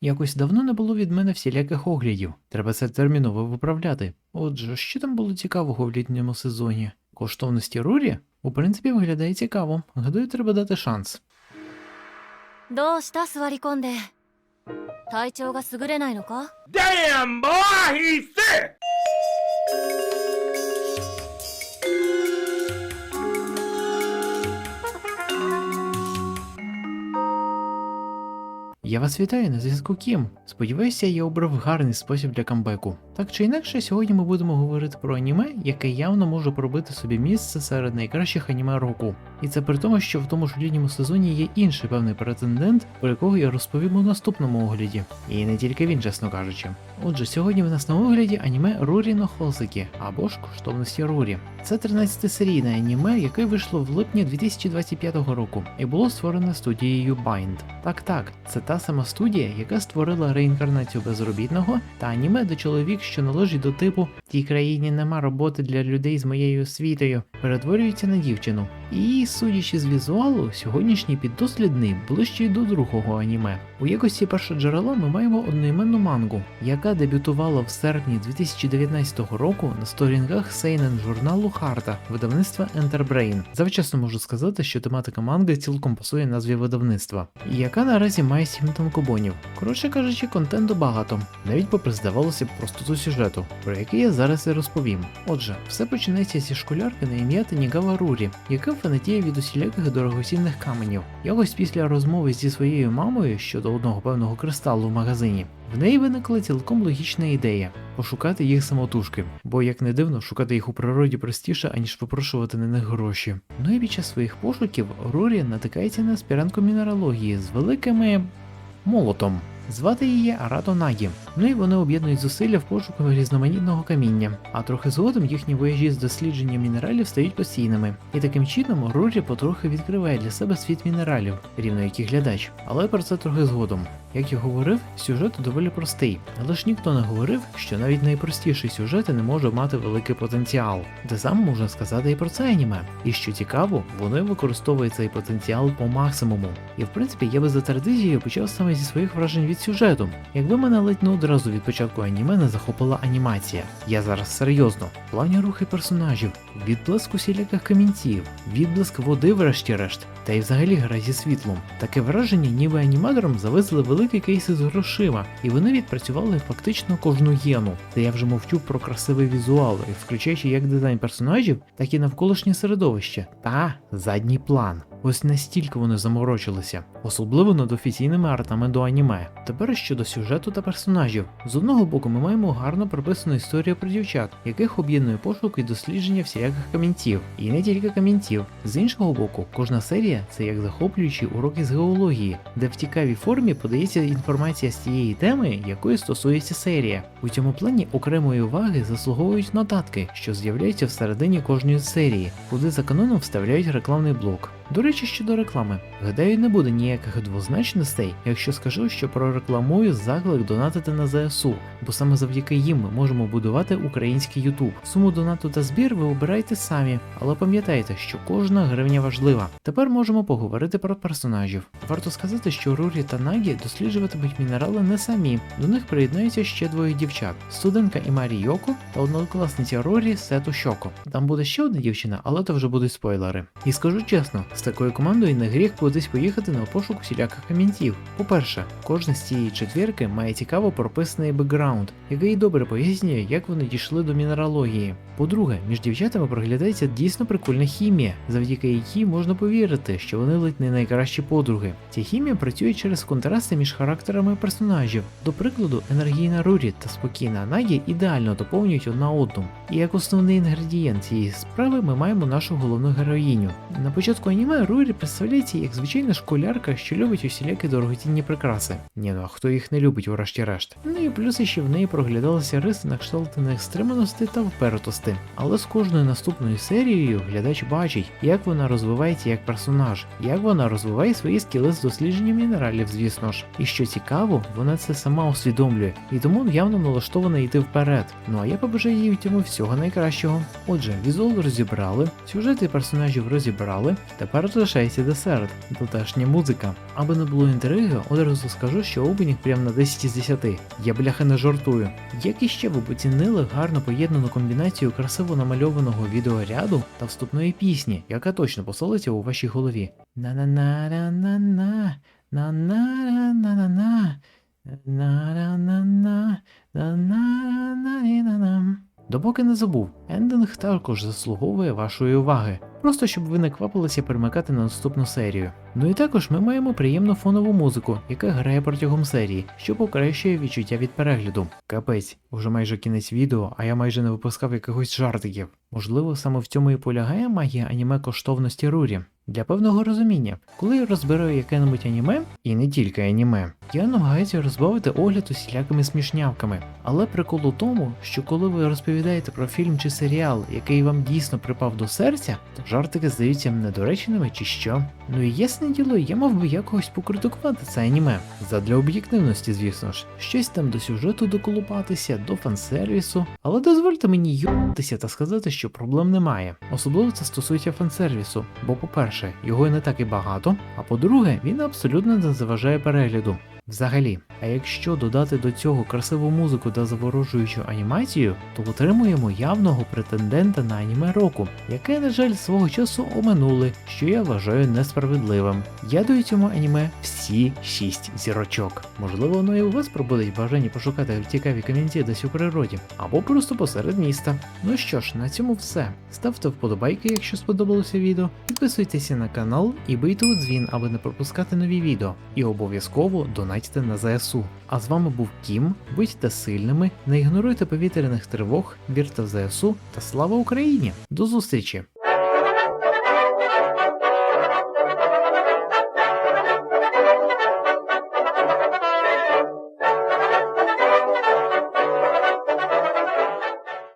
Якось давно не було від мене всіляких оглядів. Треба це терміново виправляти. Отже, що там було цікавого в літньому сезоні? Коштовності Рурі? У принципі, виглядає цікаво. Гадаю, треба дати шанс. どうした座り込んで体調が優れないのか Damn, boy, he's sick! Я вас вітаю на зв'язку Кім. Сподіваюся, я обрав гарний спосіб для камбеку. Так чи інакше, сьогодні ми будемо говорити про аніме, яке явно може пробити собі місце серед найкращих аніме року. І це при тому, що в тому ж літньому сезоні є інший певний претендент, про якого я розповім у наступному огляді. І не тільки він, чесно кажучи. Отже, сьогодні в нас на огляді аніме Рурі но Хосики або ж коштовності Рурі. Це 13-серійне аніме, яке вийшло в липні 2025 року і було створене студією Bind. Так, так, це та сама студія, яка створила реінкарнацію безробітного та аніме, де чоловік, що належить до типу тій країні нема роботи для людей з моєю освітою, перетворюється на дівчину. І, судячи з візуалу, сьогоднішній піддослідний ближчий до другого аніме. У якості першого ми маємо одноіменну мангу, яка дебютувала в серпні 2019 року на сторінках сейнен журналу Харта видавництва Enterbrain. Завчасно можу сказати, що тематика манги цілком пасує назві видавництва, яка наразі має 7 танкобонів. Коротше кажучи, контенту багато, навіть попри здавалося б простоту сюжету, про який я зараз і розповім. Отже, все починається зі школярки на ім'я Танігава Рурі, яка фанатіє від усіляких дорогоцінних каменів. Якось після розмови зі своєю мамою щодо одного певного кристалу в магазині, в неї виникла цілком логічна ідея пошукати їх самотужки, бо як не дивно, шукати їх у природі простіше, аніж випрошувати на них гроші. Ну і під час своїх пошуків Рурі натикається на аспірантку мінералогії з великими молотом. Звати її Арато Нагі. Ну і вони об'єднують зусилля в пошуку різноманітного каміння. А трохи згодом їхні вояжі з дослідження мінералів стають постійними. І таким чином Рурі потрохи відкриває для себе світ мінералів, рівно як і глядач. Але про це трохи згодом. Як я говорив, сюжет доволі простий, але ж ніхто не говорив, що навіть найпростіший сюжет не може мати великий потенціал. Те саме можна сказати і про це аніме. І що цікаво, вони використовують цей потенціал по максимуму. І в принципі я би за традицією почав саме зі своїх вражень від сюжету. Якби мене ледь не одразу від початку аніме не захопила анімація. Я зараз серйозно. Плані рухи персонажів, відблиск усіляких камінців, відблиск води, врешті-решт, та й взагалі гра зі світлом. Таке враження, ніби аніматорам завезли великі кейси з грошима, і вони відпрацювали фактично кожну єну. Та я вже мовчу про красивий візуал, включаючи як дизайн персонажів, так і навколишнє середовище та задній план. Ось настільки вони заморочилися, особливо над офіційними артами до аніме. Тепер щодо сюжету та персонажів. З одного боку, ми маємо гарно прописану історію про дівчат, яких об'єднує пошук і дослідження всіляких камінців, і не тільки камінців. З іншого боку, кожна серія це як захоплюючий урок із геології, де в цікавій формі подається інформація з тієї теми, якої стосується серія. У цьому плані окремої уваги заслуговують нотатки, що з'являються всередині кожної серії, куди за каноном вставляють рекламний блок. До речі, щодо реклами, гадаю, не буде ніяких двозначностей, якщо скажу, що прорекламую заклик донатити на ЗСУ, бо саме завдяки їм ми можемо будувати український Ютуб. Суму донату та збір ви обираєте самі, але пам'ятайте, що кожна гривня важлива. Тепер можемо поговорити про персонажів. Варто сказати, що Рурі та Нагі досліджуватимуть мінерали не самі. До них приєднаються ще двоє дівчат: студентка Імарі Йоко та однокласниця Рорі Сету Щоко. Там буде ще одна дівчина, але то вже будуть спойлери. І скажу чесно, з такою командою не гріх кудись поїхати на пошук всіляких камінців. По-перше, кожна з цієї четвірки має цікаво прописаний бекграунд, який добре пояснює, як вони дійшли до мінералогії. По-друге, між дівчатами проглядається дійсно прикольна хімія, завдяки якій можна повірити, що вони ледь не найкращі подруги. Ця хімія працює через контрасти між характерами персонажів. До прикладу, енергійна Рурі та спокійна Нагі ідеально доповнюють одна одну. І як основний інгредієнт цієї справи ми маємо нашу головну героїню. На початку аніме Рурі представляється як звичайна школярка, що любить усілякі дорогоцінні прикраси. Ні, ну а хто їх не любить, врешті-решт. Ну і плюс ще в неї проглядалися риси на кшталт неекстреманості та впертости. Але з кожною наступною серією глядач бачить, як вона розвивається як персонаж, як вона розвиває свої скіли з дослідження мінералів, звісно ж. І що цікаво, вона це сама усвідомлює, і тому явно налаштована йти вперед. Ну а я побажаю їй в цьому всього найкращого. Отже, візуал розібрали, сюжети персонажів розібрали. Тепер тепер залишається десерт, дотешня музика. Аби не було інтриги, одразу скажу, що опенінг прям на 10 із 10. Я бляха не жартую. Як іще ви б оцінили гарно поєднану комбінацію красиво намальованого відеоряду та вступної пісні, яка точно посолиться у вашій голові. На-на-на-на-на-на, на-на-на-на-на-на, на-на-на-на, на-на-на-на-на-на. Допоки не забув, ендинг також заслуговує вашої уваги, просто щоб ви не квапилися перемикати на наступну серію. Ну і також ми маємо приємну фонову музику, яка грає протягом серії, що покращує відчуття від перегляду. Капець, уже майже кінець відео, а я майже не випускав якихось жартиків. Можливо, саме в цьому і полягає магія аніме коштовності Рурі. Для певного розуміння, коли я розбираю яке-небудь аніме, і не тільки аніме, я намагаюся розбавити огляд усілякими смішнявками. Але прикол у тому, що коли ви розповідаєте про фільм чи серіал, який вам дійсно припав до серця, то жартики здаються недоречними чи що. Ну і ясне діло, я мав би якось покритикувати це аніме. Задля об'єктивності, звісно ж, щось там до сюжету доколупатися, до фансервісу, але дозвольте мені йобатися та сказати, що проблем немає. Особливо це стосується фансервісу, бо, по-перше, його не так і багато, а по-друге, він абсолютно не заважає перегляду. Взагалі, а якщо додати до цього красиву музику та заворожуючу анімацію, то отримуємо явного претендента на аніме року, яке, на жаль, свого часу оминули, що я вважаю несправедливим. Я даю цьому аніме всі 6 зірочок. Можливо, воно і у вас пробудить бажання пошукати цікаві коментарі десь у природі, або просто посеред міста. Ну що ж, на цьому все. Ставте вподобайки, якщо сподобалося відео, підписуйтеся на канал і бийте у дзвін, аби не пропускати нові відео. І обов'язково донатьте на ЗСУ. А з вами був Кім. Будьте сильними, не ігноруйте повітряних тривог, вірте в ЗСУ та слава Україні! До зустрічі!